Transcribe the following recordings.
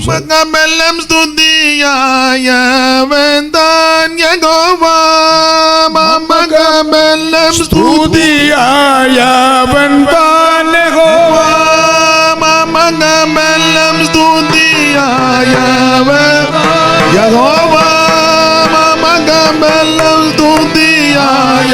உமக்கமெல்லாம் ஸ்துதியாயவன்தான் யகோவா மமகமெல்லாம் ஸ்துதியாயவன்தான் யகோவா மமகமெல்லாம் ஸ்துதியாயவன் யகோவா மமகமெல்லாம் ஸ்துதியாயவன்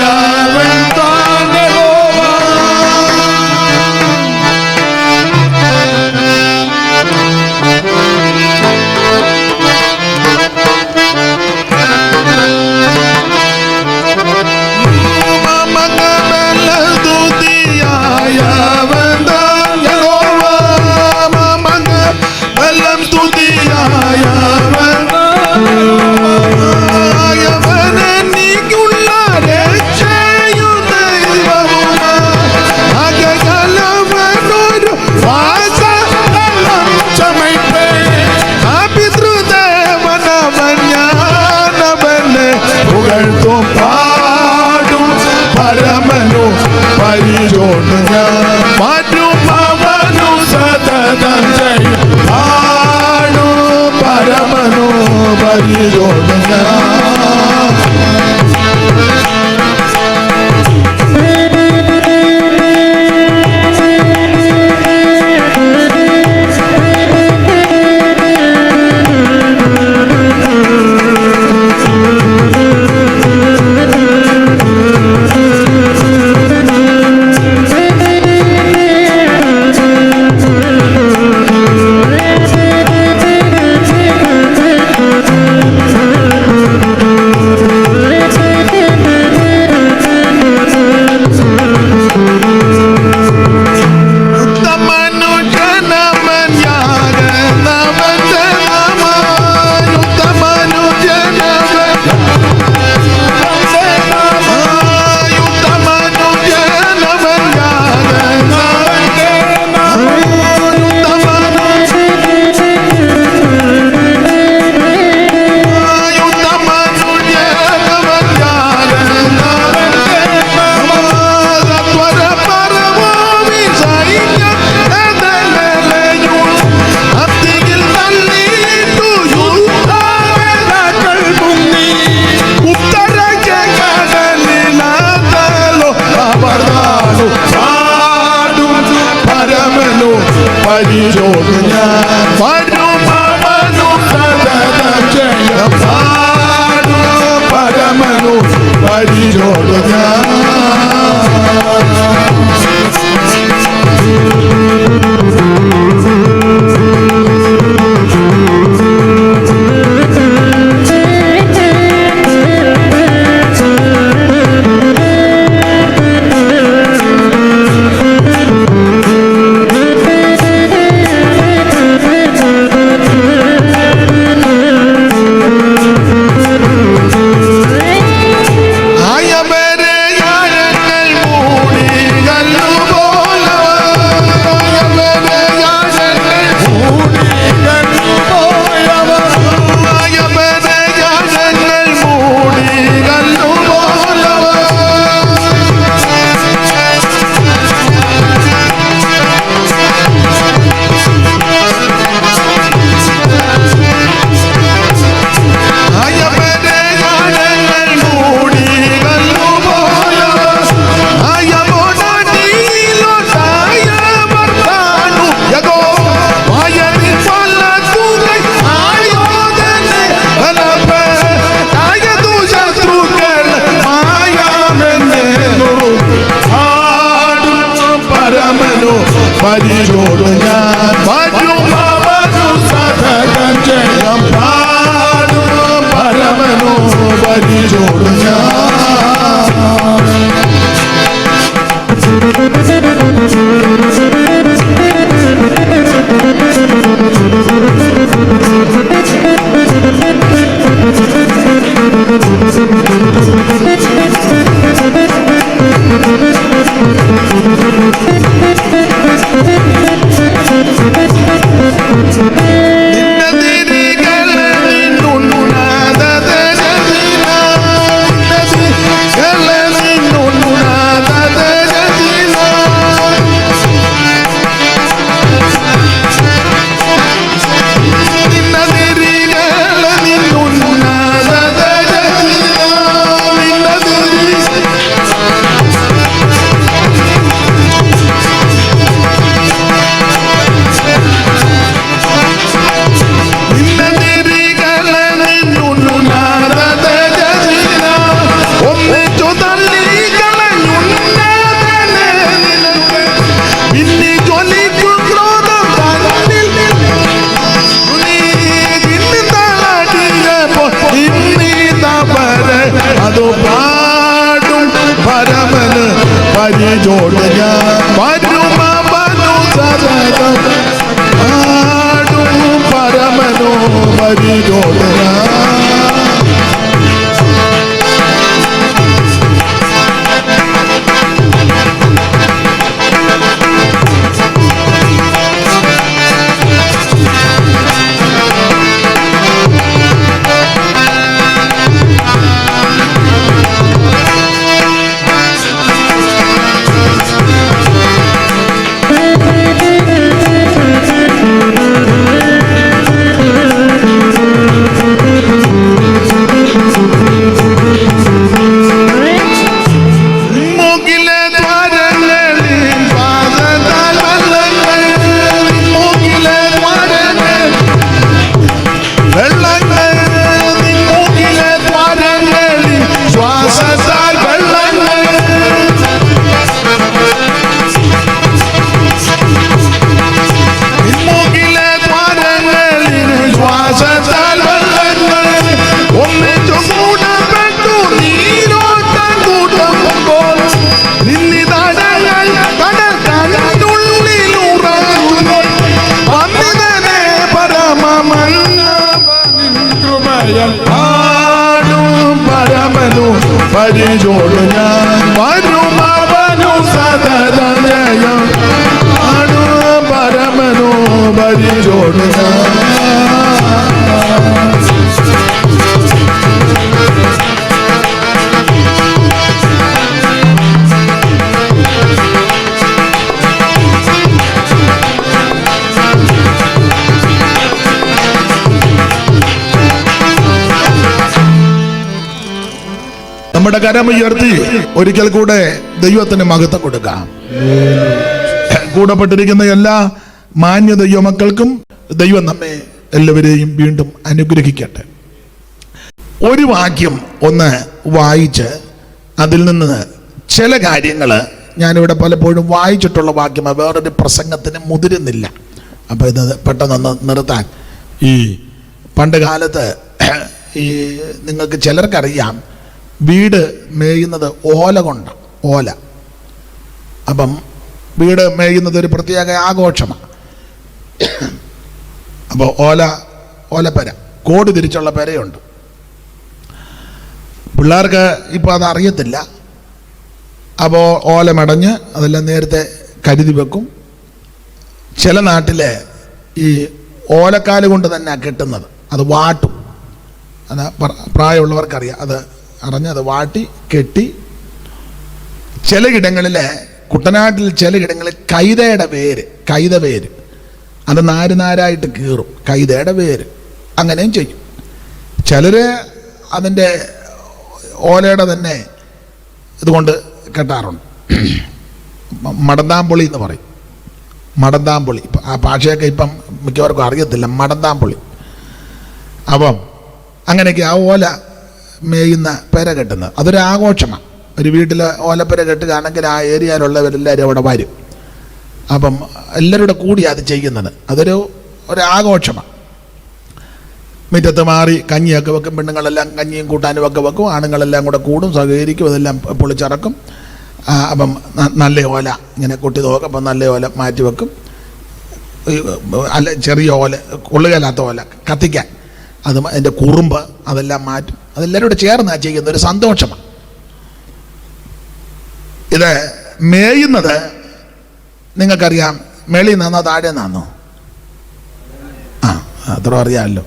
મારી જોડ બાજુમાં બાજુ સરસ પરમનો મારી જોડ പരിചോടു ഞാൻ നമ്മുടെ കരമുയർത്തി ഒരിക്കൽ കൂടെ ദൈവത്തിന് മഹത്വം കൊടുക്കാം. കൂടപ്പെട്ടിരിക്കുന്ന എല്ലാ മാന്യ ദൈവമക്കൾക്കും ദൈവം നമ്മെ എല്ലാവരെയും വീണ്ടും അനുഗ്രഹിക്കട്ടെ. ഒരു വാക്യം ഒന്ന് വായിച്ച് അതിൽ നിന്ന് ചില കാര്യങ്ങൾ ഞാനിവിടെ പലപ്പോഴും വായിച്ചിട്ടുള്ള വാക്യം വേറൊരു പ്രസംഗത്തിന് മുതിരുന്നില്ല. അപ്പോൾ ഇത് പെട്ടെന്നൊന്ന് നിർത്താൻ. ഈ പണ്ട് കാലത്ത് ഈ നിങ്ങൾക്ക് ചിലർക്കറിയാം വീട് മേയുന്നത് ഓല കൊണ്ട് ഓല. അപ്പം വീട് മേയുന്നത് ഒരു പ്രത്യേക ആഘോഷമാണ്. അപ്പോൾ ഓല ഓലപ്പര കോടി തിരിച്ചുള്ള പെരയുണ്ട്. പിള്ളേർക്ക് ഇപ്പോൾ അത് അറിയത്തില്ല. അപ്പോൾ ഓല മടഞ്ഞ് അതെല്ലാം നേരത്തെ കരുതി വെക്കും. ചില നാട്ടിലെ ഈ ഓലക്കാൽ കൊണ്ട് തന്നെ കെട്ടുന്നത്. അത് വാട്ടും. അത് പ്ര- പ്രായമുള്ളവർക്കറിയാം. അത് അറിഞ്ഞ് അത് വാട്ടി കെട്ടി. ചിലയിടങ്ങളിൽ കുട്ടനാട്ടിൽ ചിലയിടങ്ങളിൽ കൈതയുടെ പേര് കൈത പേര് അത് നാര് നാരായിട്ട് കീറും കൈതയുടെ പേര് അങ്ങനെയും ചെയ്യും. ചിലർ അതിന്റെ ഓലയുടെ തന്നെ ഇതുകൊണ്ട് കെട്ടാറുണ്ട്. മടന്താമ്പൊളി എന്ന് പറയും. മടന്താമ്പൊളി ആ ഭാഷയൊക്കെ ഇപ്പം മിക്കവർക്കും അറിയത്തില്ല മടന്താമ്പൊളി അപ്പം അങ്ങനെയൊക്കെ ആ ഓല മേയുന്ന പെര കെട്ടുന്നത്. അതൊരു ആഘോഷമാണ്. ഒരു വീട്ടിൽ ഓലപ്പെര കെട്ടുകയാണെങ്കിൽ ആ ഏരിയയിലുള്ളവരെല്ലാവരും അവിടെ വരും. അപ്പം എല്ലാവരും കൂടെ അത് ചെയ്യുന്നത്. അതൊരു ഒരു ആഘോഷമാണ് മുറ്റത്ത് മാറി കഞ്ഞിയൊക്കെ വെക്കും പെണ്ണുങ്ങളെല്ലാം കഞ്ഞിയും കൂട്ടാനും ഒക്കെ വെക്കും ആണുങ്ങളെല്ലാം കൂടെ കൂടും സഹകരിക്കും അതെല്ലാം പൊളിച്ചിറക്കും. അപ്പം നല്ല ഓല ഇങ്ങനെ കൊട്ടി നോക്കും അപ്പം നല്ല ഓല മാറ്റി വെക്കും. അല്ല ചെറിയ ഓല കൊള്ളുകയില്ലാത്ത ഓല കത്തിക്കാൻ. അത് അതിന്റെ കുറുമ്പ് അതെല്ലാം മാറ്റും. അതെല്ലാവരും ചേർന്നാ ചെയ്യുന്ന ഒരു സന്തോഷമാണ്. ഇത് മേയുന്നത് നിങ്ങൾക്കറിയാം മെളി നിന്നോ താഴെ നിന്നോ ആ അത്ര അറിയാമല്ലോ.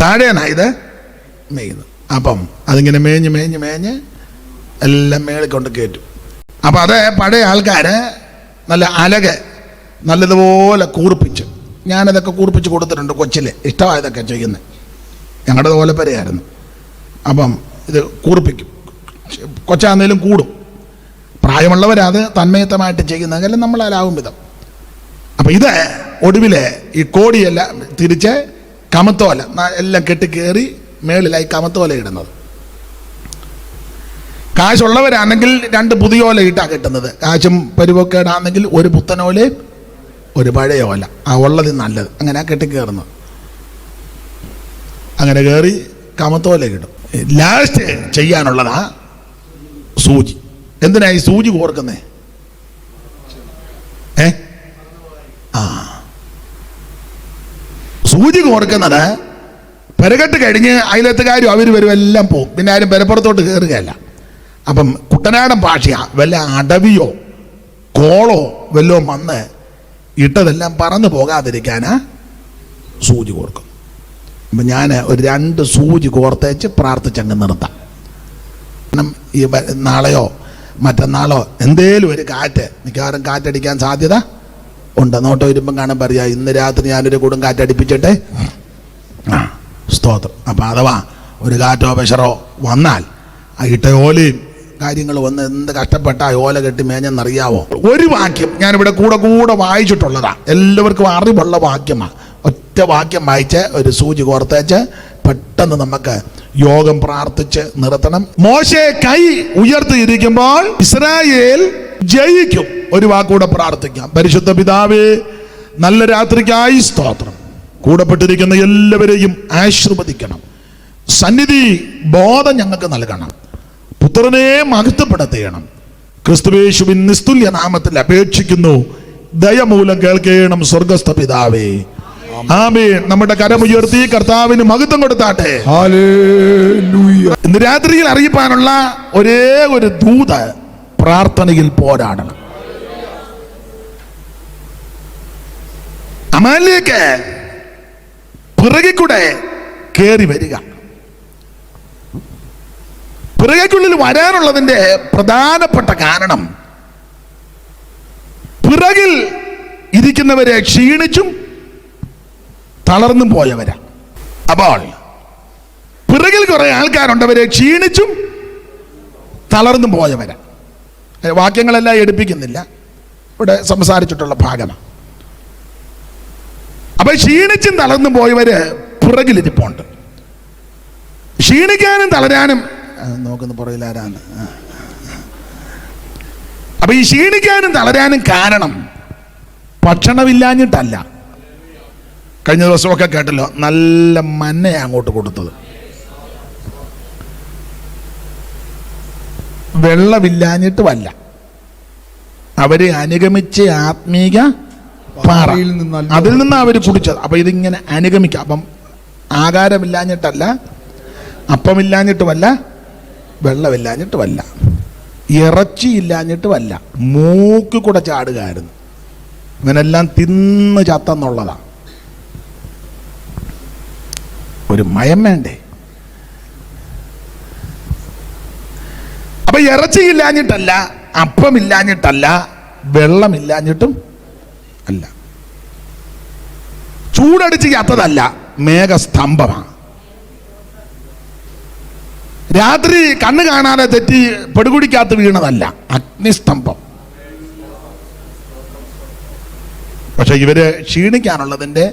താഴേനാ ഇത് മേയുന്നത്. അപ്പം അതിങ്ങനെ മേഞ്ഞ് മേഞ്ഞ് മേഞ്ഞ് എല്ലാം മേളി കൊണ്ട് കയറ്റും. അപ്പം അത് പഴയ ആൾക്കാർ നല്ല അലക നല്ലതുപോലെ കൂർപ്പിച്ച് ഞാനതൊക്കെ കൂർപ്പിച്ച് കൊടുത്തിട്ടുണ്ട് കൊച്ചിലെ. ഇഷ്ടമായതൊക്കെ ചെയ്യുന്നത് ഞങ്ങളുടെ ഓലപ്പരയായിരുന്നു അപ്പം ഇത് കൂർപ്പിക്കും. കൊച്ചാന്നേലും കൂടും. പ്രായമുള്ളവരത് തന്മയത്തമായിട്ട് ചെയ്യുന്നെങ്കിലും നമ്മളാലാവും വിധം. അപ്പം ഇത് ഒടുവിൽ ഈ കോടിയെല്ലാം തിരിച്ച് കമത്തോല എല്ലാം കെട്ടിക്കേറി മേളിലായി കമത്തോല ഇടുന്നത്. കാശുള്ളവരാണെങ്കിൽ രണ്ട് പുതിയ ഓല ഇട്ടാ കിട്ടുന്നത്. കാശും പരിവക്കേടാണെങ്കിൽ ഒരു പുത്തനോലയും ഒരു പഴയ ഓല. ആ ഉള്ളത് നല്ലത്. അങ്ങനെ കെട്ടി കയറുന്നത് അങ്ങനെ കയറി കമത്തോല കിട്ടും. ലാസ്റ്റ് ചെയ്യാനുള്ളതാ സൂചി. എന്തിനാ ഈ സൂചി കോർക്കുന്നേ? ഏ? ആ. സൂചി കോർക്കുന്നത് പെരകെട്ട് കഴിഞ്ഞ് അയലത്തുകാരും അവർ വരും എല്ലാം പോകും പിന്നെ ആരും പെരപ്പുറത്തോട്ട് കയറുകയല്ല അപ്പം കുട്ടനാടൻ ഭാഷയാ വല്ല അടവിയോ കോളോ വല്ലോ വന്ന് ഇട്ടതെല്ലാം പറന്നു പോകാതിരിക്കാനാ സൂചി കോർക്കും. ഞാൻ ഒരു രണ്ട് സൂചി കോർത്തേച്ച് പ്രാർത്ഥിച്ചങ്ങ് നിർത്താം. കാരണം ഈ നാളെയോ മറ്റന്നാളോ എന്തേലും ഒരു കാറ്റ് മിക്കവാറും കാറ്റടിക്കാൻ സാധ്യത ഉണ്ട് നോട്ടോ ഇരുമ്പം കാണാൻ പറയാ ഇന്ന് രാത്രി ഞാനൊരു കൂടും കാറ്റടിപ്പിച്ചിട്ടെ? ആ സ്തോത്രം. അപ്പം അഥവാ ഒരു കാറ്റോ പ്രഷറോ വന്നാൽ ആ ഇട്ട ഓലയും കാര്യങ്ങൾ വന്ന് എന്ത് കഷ്ടപ്പെട്ട ഓല കെട്ടി മേഞ്ഞെന്നറിയാവോ? ഒരു വാക്യം ഞാനിവിടെ കൂടെ കൂടെ വായിച്ചിട്ടുള്ളതാണ് എല്ലാവർക്കും അറിവുള്ള വാക്യമാണ് ഒറ്റ വാക്യം വായിച്ച് ഒരു സൂചി കോർത്തേച്ച് പെട്ടെന്ന് നമുക്ക് യോഗം പ്രാർത്ഥിച്ച് നിർത്തണം. മോശെ കൈ ഉയർത്തിയിരിക്കുമ്പോൾ ഇസ്രായേൽ ജയിക്കും. ഒരു വാക്കൂടെ പ്രാർത്ഥിക്കാം. പരിശുദ്ധ പിതാവേ നല്ല രാത്രിക്കായി സ്തോത്രം. കൂടപ്പെട്ടിരിക്കുന്ന എല്ലാവരെയും ആശീർവദിക്കണം. സന്നിധി ബോധം ഞങ്ങൾക്ക് നൽകണം. പുത്രനെ മഹത്വപ്പെടുത്തണം. ക്രിസ്തുവേശുവിൻ നിസ്തുല്യ നാമത്തിൽ അപേക്ഷിക്കുന്നു ദയമൂലം കേൾക്കണം സ്വർഗസ്ഥ പിതാവേ. ആമേ നമ്മുടെ കരമുയർത്തി കർത്താവിന് മഹത്വം കൊടുത്താട്ടെ. ഇന്ന് രാത്രിയിൽ അറിയിപ്പാനുള്ള ഒരേ ഒരു ദൂത പ്രാർത്ഥനയിൽ പോരാടണം. അമാലിലേക്ക് പിറകിക്കൂടെ കയറി വരിക. പിറകയ്ക്കുള്ളിൽ വരാനുള്ളതിന്റെ പ്രധാനപ്പെട്ട കാരണം പിറകിൽ ഇരിക്കുന്നവരെ ക്ഷീണിച്ചും തളർന്നും പോയവരാ. അപ്പോൾ പിറകിൽ കുറെ ആൾക്കാരുണ്ടവരെ ക്ഷീണിച്ചും തളർന്നും പോയവരാ. വാക്യങ്ങളെല്ലാം എടുപ്പിക്കുന്നില്ല. ഇവിടെ സംസാരിച്ചിട്ടുള്ള ഭാഗമാണ്. അപ്പൊ ക്ഷീണിച്ചും തളർന്നും പോയവര് പിറകിലിരിപ്പുണ്ട്. ക്ഷീണിക്കാനും തളരാനും നോക്കുന്നു ആ. അപ്പൊ ഈ ക്ഷീണിക്കാനും തളരാനും കാരണം ഭക്ഷണമില്ലാഞ്ഞിട്ടല്ല. കഴിഞ്ഞ ദിവസമൊക്കെ കേട്ടല്ലോ നല്ല മന്നയാണ് അങ്ങോട്ട് കൊടുത്തത്. വെള്ളമില്ലാഞ്ഞിട്ടുമല്ല. അവരെ അനുഗമിച്ച ആത്മീക പാറ. അതിൽ നിന്ന് അവർ കുടിച്ചത്. അപ്പൊ ഇതിങ്ങനെ അനുഗമിക്കുക അപ്പം ആകാരമില്ലാഞ്ഞിട്ടല്ല അപ്പമില്ലാഞ്ഞിട്ടുമല്ല വെള്ളമില്ലാഞ്ഞിട്ടുമല്ല ഇറച്ചി ഇല്ലാഞ്ഞിട്ടുമല്ല മൂക്ക് കൂടെ ചാടുകയായിരുന്നു. ഇവനെല്ലാം തിന്ന് ചത്തെന്നുള്ളതാ. ഒരു മയം വേണ്ടേ? അപ്പൊ ഇറച്ചിയില്ലാഞ്ഞിട്ടല്ല അപ്പമില്ലാഞ്ഞിട്ടല്ല വെള്ളമില്ലാഞ്ഞിട്ടും അല്ല. ചൂടടിച്ച് ചത്തതല്ല മേഘസ്തംഭമാണ്. രാത്രി കണ്ണ് കാണാതെ തെറ്റി പെടുകുടിക്കകത്ത് വീണതല്ല അഗ്നിസ്തംഭം. പക്ഷെ ഇവർ ക്ഷീണിക്കാനുള്ളതിന്റെ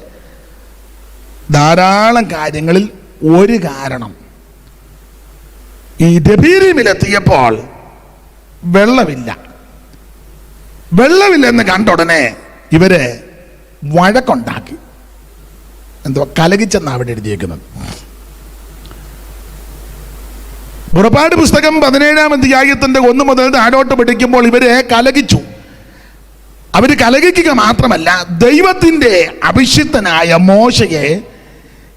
ധാരാളം കാര്യങ്ങളിൽ ഒരു കാരണം. ഈ ദബീരിമിലെത്തിയപ്പോൾ വെള്ളമില്ല. വെള്ളമില്ലെന്ന് കണ്ട ഉടനെ ഇവർ വഴക്കുണ്ടാക്കി. എന്തോ കലകിച്ചെന്നാണ് അവിടെ എഴുതിയേക്കുന്നത്. പുറപ്പാട് പുസ്തകം പതിനേഴാം അധ്യായത്തിന്റെ ഒന്ന് മുതൽ താഴോട്ട് പഠിക്കുമ്പോൾ ഇവരെ കലകിച്ചു. അവർ കലകിക്കുക മാത്രമല്ല ദൈവത്തിന്റെ അഭിഷിക്തനായ മോശയെ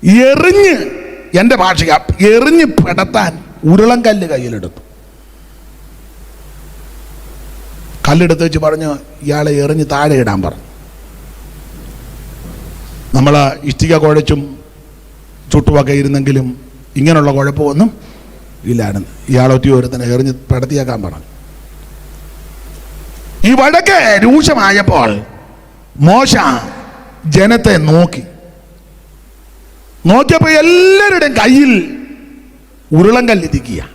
എറിഞ്ഞ് എന്റെ ഭാഷ എറിഞ്ഞ് പെടത്താൻ ഉരുളം കല്ല് കയ്യിലെടുത്തു. കല്ലെടുത്ത് വെച്ച് പറഞ്ഞു ഇയാളെ എറിഞ്ഞ് താഴെ ഇടാൻ പറഞ്ഞു. നമ്മൾ ഇഷ്ടിക കുഴച്ചും ചുട്ടുമൊക്കെ ഇരുന്നെങ്കിലും ഇങ്ങനെയുള്ള കുഴപ്പമൊന്നും ഇല്ലായിരുന്നു. ഇയാളൊറ്റി ഒരുത്തനെ എറിഞ്ഞ് പടത്തിയാക്കാൻ പറഞ്ഞു. ഈ വഴക്ക് രൂക്ഷമായപ്പോൾ മോശ ജനത്തെ നോക്കി. നോക്കിയപ്പോൾ എല്ലാവരുടെയും കയ്യിൽ ഉരുളം കല്ലിരിക്കുക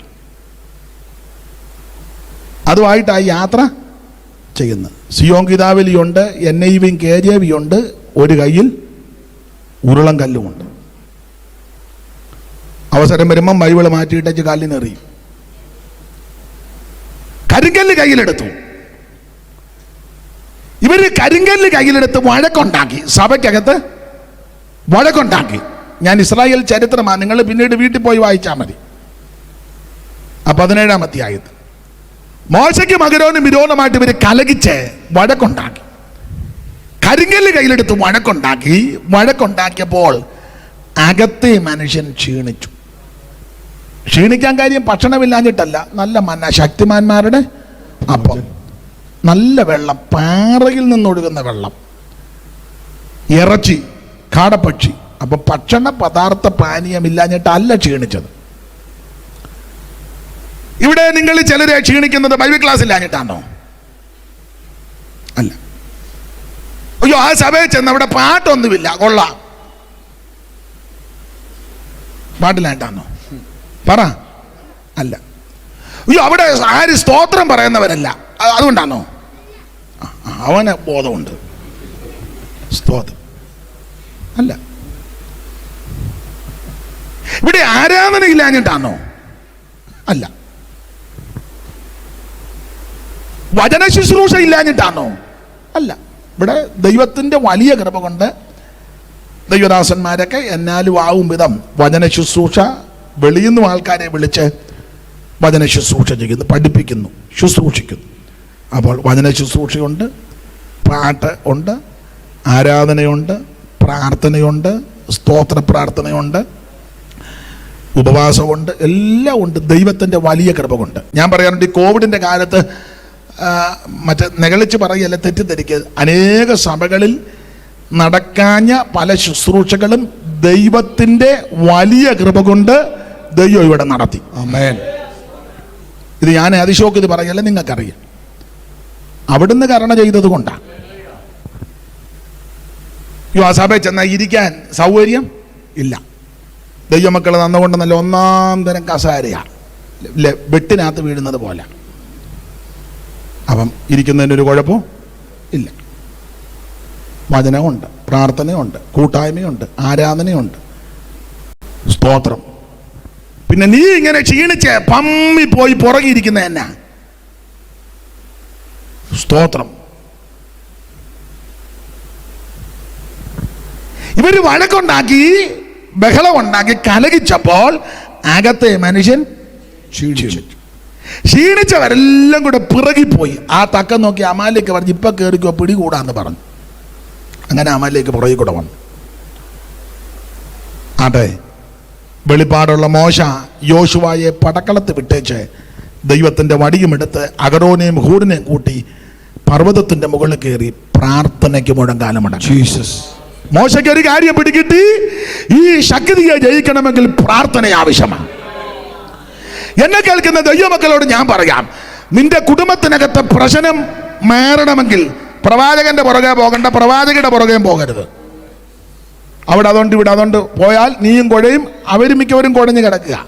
അതുമായിട്ട് ആ യാത്ര ചെയ്യുന്നത്. സിയോങ് കിതാവലിയുണ്ട് എൻ ഐ വിയും കെ ജെ വിയുണ്ട് ഒരു കയ്യിൽ ഉരുളം കല്ലുമുണ്ട് അവസരം വരുമ്പം ബൈബിൾ മാറ്റിയിട്ടേച്ച് കല്ലിനെറിയും കരിങ്കല്ല് കയ്യിലെടുത്തു. ഇവർ കരിങ്കല്ല് കയ്യിലെടുത്ത് വഴക്കുണ്ടാക്കി. സഭയ്ക്കകത്ത് വഴക്കുണ്ടാക്കി. ഞാൻ ഇസ്രായേൽ ചരിത്രമാണ് നിങ്ങൾ പിന്നീട് വീട്ടിൽ പോയി വായിച്ചാൽ മതി. ആ പതിനേഴാം അധ്യായത്തിൽ. മോശയ്ക്ക് മകരോനും വിരോധമായിട്ട് ഇവർ കലകിച്ച് വഴക്കുണ്ടാക്കി. കരിങ്കല്ല് കയ്യിലെടുത്ത് വഴക്കുണ്ടാക്കി. വഴക്കുണ്ടാക്കിയപ്പോൾ അകത്തെ മനുഷ്യൻ ക്ഷീണിച്ചു. ക്ഷീണിക്കാൻ കാര്യം ഭക്ഷണമില്ലാഞ്ഞിട്ടല്ല നല്ല മന്ന ശക്തിമാന്മാരുടെ അപ്പം. നല്ല വെള്ളം പാറയിൽ നിന്നൊഴുകുന്ന വെള്ളം. ഇറച്ചി കാടപ്പക്ഷി അപ്പൊ ഭക്ഷണ പദാർത്ഥ പാനീയമില്ലാഞ്ഞിട്ടല്ല ക്ഷീണിച്ചത്. ഇവിടെ നിങ്ങൾ ചിലരെ ക്ഷീണിക്കുന്നത് ബൈബിൾ ക്ലാസ് ഇല്ലാഞ്ഞിട്ടാണോ അല്ല. അയ്യോ ആ സഭയിൽ ചെന്ന് അവിടെ പാട്ടൊന്നുമില്ല. കൊള്ളാം. പാട്ടില്ലായിട്ടാണോ പറ. അല്ല. അയ്യോ അവിടെ ആര് സ്തോത്രം പറയുന്നവരല്ല. അതുകൊണ്ടാണോ? അവന് ബോധമുണ്ട്. സ്തോത്രം. അല്ല. ഇവിടെ ആരാധന ഇല്ലാഞ്ഞിട്ടാണോ അല്ല. വചന ശുശ്രൂഷ ഇല്ലാഞ്ഞിട്ടാണോ അല്ല. ഇവിടെ ദൈവത്തിന്റെ വലിയ കൃപ കൊണ്ട് ദൈവദാസന്മാരൊക്കെ എന്നാലും ആവും വിധം വചന ശുശ്രൂഷ വെളിയിൽ നിന്നും ആൾക്കാരെ വിളിച്ച് വചന ശുശ്രൂഷ ചെയ്യുന്നു പഠിപ്പിക്കുന്നു ശുശ്രൂഷിക്കുന്നു. അപ്പോൾ വചന ശുശ്രൂഷയുണ്ട് പാട്ട് ഉണ്ട് ആരാധനയുണ്ട് പ്രാർത്ഥനയുണ്ട് സ്തോത്ര പ്രാർത്ഥനയുണ്ട്. ഉപവാസമുണ്ട് എല്ലാം ഉണ്ട്. ദൈവത്തിന്റെ വലിയ കൃപ കൊണ്ട് ഞാൻ പറയാറുണ്ട് ഈ കോവിഡിന്റെ കാലത്ത് മറ്റേ നെകളിച്ച് പറയല്ല തെറ്റിദ്ധരിക്കരുത് അനേക സഭകളിൽ നടക്കാഞ്ഞ പല ശുശ്രൂഷകളും ദൈവത്തിന്റെ വലിയ കൃപ കൊണ്ട് ദൈവം ഇവിടെ നടത്തി. അമേൻ ഇത് ഞാൻ അതിശോക്ക് ഇത് പറയല്ല നിങ്ങൾക്കറിയാം. അവിടുന്ന് കരണ ചെയ്തത് കൊണ്ടാണ് ഈ ആ സഭയിൽ ചെന്നാൽ ഇരിക്കാൻ സൗകര്യം ഇല്ല. ദൈവമക്കൾ നന്നുകൊണ്ട് നല്ല ഒന്നാം തരം കസാരയാണ് വെട്ടിനകത്ത് വീഴുന്നത് പോലെ. അപ്പം ഇരിക്കുന്നതിനൊരു കുഴപ്പവും ഇല്ല. വചനമുണ്ട് പ്രാർത്ഥനയുണ്ട് കൂട്ടായ്മയുണ്ട് ആരാധനയുണ്ട്. സ്തോത്രം. പിന്നെ നീ ഇങ്ങനെ ക്ഷീണിച്ച് പമ്മി പോയി പുറകിരിക്കുന്ന എന്നാ? സ്തോത്രം. ഇവർ വഴക്കുണ്ടാക്കി ബഹളമുണ്ടാക്കി കലകിച്ചപ്പോൾ അകത്തെ മനുഷ്യൻ ക്ഷീണിച്ചു. ക്ഷീണിച്ചവരെല്ലാം കൂടെ പിറകിപ്പോയി. ആ തക്കം നോക്കി അമാലേക്ക് പറഞ്ഞു ഇപ്പൊ കയറിക്കോ പിടികൂടാന്ന് പറഞ്ഞു. അങ്ങനെ അമാലേക്ക് പുറകിൽ കൂടെ വന്നു. ആട്ടെ വെളിപ്പാടുള്ള മോശ യോശുവായെ പടക്കളത്ത് വിട്ടേച്ച് ദൈവത്തിന്റെ വടിയുമെടുത്ത് അഗറോനെയും ഹൂറിനെയും കൂട്ടി പർവതത്തിന്റെ മുകളിൽ കയറി പ്രാർത്ഥനയ്ക്ക് മുഴങ്കാലം അടച്ചു ജീസസ്. മോശയ്ക്ക് ഒരു കാര്യം പിടികിട്ടി. ഈ ശക്തിയെ ജയിക്കണമെങ്കിൽ പ്രാർത്ഥന ആവശ്യമാണ്. എന്നെ കേൾക്കുന്ന ദൈവമക്കളോട് ഞാൻ പറയാം. നിന്റെ കുടുംബത്തിനകത്തെ പ്രശ്നം മാറണമെങ്കിൽ പ്രവാചകന്റെ പുറകെ പോകണ്ട പ്രവാചകയുടെ പുറകെയും പോകരുത്. അവിടെ അതുകൊണ്ട് ഇവിടെ അതുകൊണ്ട് പോയാൽ നീയും കുഴയും അവരും മിക്കവരും കുഴഞ്ഞു കിടക്കുക.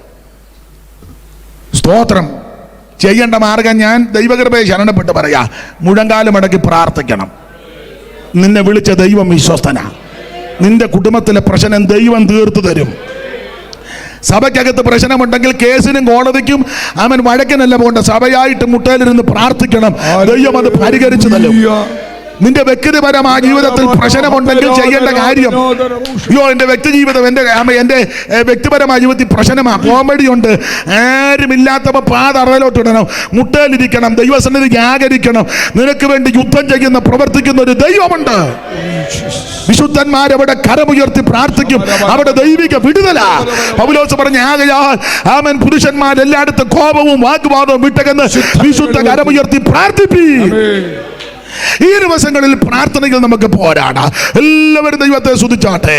സ്തോത്രം. ചെയ്യേണ്ട മാർഗം ഞാൻ ദൈവകൃപയെ ശരണപ്പെട്ട് പറയാ. മുഴങ്കാലും അടക്കി പ്രാർത്ഥിക്കണം. നിന്നെ വിളിച്ച ദൈവം വിശ്വസ്തന നിന്റെ കുടുംബത്തിലെ പ്രശ്നം ദൈവം തീർത്തു തരും. സഭയ്ക്കകത്ത് പ്രശ്നമുണ്ടെങ്കിൽ കേസിനും കോടതിക്കും അവൻ വഴക്കിനല്ല പോകേണ്ട സഭയായിട്ട് മുട്ടയിലിരുന്ന് പ്രാർത്ഥിക്കണം. ദൈവം അത് പരിഹരിച്ചു തരും. നിന്റെ വ്യക്തിപരമായ ജീവിതത്തിൽ പ്രശ്നമുണ്ടെങ്കിൽ ചെയ്യേണ്ട കാര്യം അയ്യോ എന്റെ വ്യക്തി ജീവിതം എന്റെ എന്റെ വ്യക്തിപരമായ ജീവിതത്തിൽ പ്രശ്നമാ കോമഡി ഉണ്ട്. ആരുമില്ലാത്തപ്പോൾ പാതറയിലോട്ട് ഇടണം. മുട്ടയിലിരിക്കണം ദൈവസന്നിധി ആകരിക്കണം നിനക്ക് വേണ്ടി യുദ്ധം ചെയ്യുന്ന പ്രവർത്തിക്കുന്ന ഒരു ദൈവമുണ്ട്. വിശുദ്ധന്മാരവിടെ കരമുയർത്തി പ്രാർത്ഥിക്കും. അവിടെ ദൈവിക വിടുതല. പൗലോസ് പറഞ്ഞ ആകയാൽ ആമൻ പുരുഷന്മാർ എല്ലായിടത്തും കോപവും വാഗ്വാദവും വിട്ടകന്ന് വിശുദ്ധ കരമുയർത്തി പ്രാർത്ഥിപ്പി ഈ ദിവസങ്ങളിൽ പ്രാർത്ഥനയിൽ നമുക്ക് പോരാടാം. എല്ലാവരും ദൈവത്തെ സ്തുതിച്ചാട്ടെ.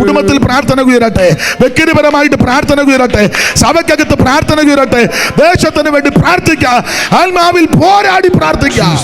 കുടുംബത്തിൽ പ്രാർത്ഥന ഉയരട്ടെ. വ്യക്തിപരമായിട്ട് പ്രാർത്ഥന ഉയരട്ടെ. സഭയ്ക്കകത്ത് പ്രാർത്ഥന ഉയരട്ടെ. ദേശത്തിന് വേണ്ടി പ്രാർത്ഥിക്കുക ആത്മാവിൽ പോരാടി പ്രാർത്ഥിക്കാം.